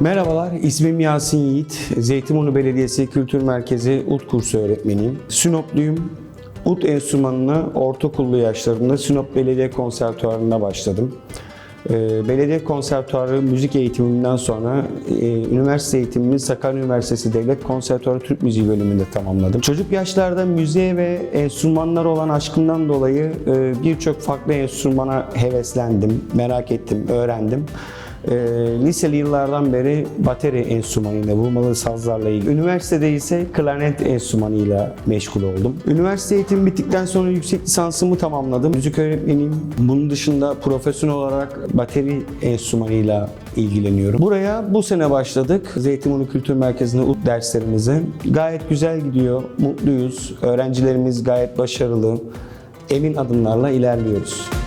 Merhabalar, ismim Yasin Yiğit. Zeytinburnu Belediyesi Kültür Merkezi Ut kursu öğretmeniyim. Sinopluyum. Ut enstrümanını ortaokullu yaşlarımda Sinop Belediye Konservatuvarı'nda başladım. Ee, Belediye Konservatuvarı müzik eğitiminden sonra e, üniversite eğitimimi Sakarya Üniversitesi Devlet Konservatuvarı Türk Müziği bölümünde tamamladım. Çocuk yaşlarda müziğe ve enstrümanlara olan aşkımdan dolayı e, birçok farklı enstrümana heveslendim, merak ettim, öğrendim. E, liseli yıllardan beri bateri enstrümanıyla, vurmalı sazlarla ilgili. Üniversitede ise klarnet enstrümanıyla meşgul oldum. Üniversite eğitimi bittikten sonra yüksek lisansımı tamamladım. Müzik öğretmeniyim. Bunun dışında profesyonel olarak bateri enstrümanıyla ilgileniyorum. Buraya bu sene başladık. Zeytinburnu Kültür Merkezi'nde UT derslerimizi. Gayet güzel gidiyor, mutluyuz. Öğrencilerimiz gayet başarılı. Emin adımlarla ilerliyoruz.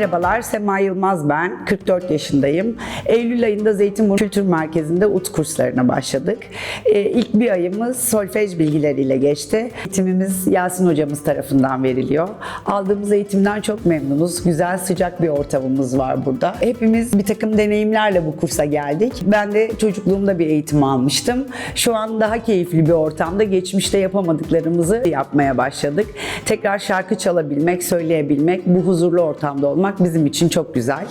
Merhabalar, Sema Yılmaz ben. 44 yaşındayım. Eylül ayında Zeytinburnu Kültür Merkezi'nde UT kurslarına başladık. Ee, ilk bir ayımız solfej bilgileriyle geçti. Eğitimimiz Yasin hocamız tarafından veriliyor. Aldığımız eğitimden çok memnunuz. Güzel, sıcak bir ortamımız var burada. Hepimiz bir takım deneyimlerle bu kursa geldik. Ben de çocukluğumda bir eğitim almıştım. Şu an daha keyifli bir ortamda geçmişte yapamadıklarımızı yapmaya başladık. Tekrar şarkı çalabilmek, söyleyebilmek, bu huzurlu ortamda olmak bizim için çok güzel.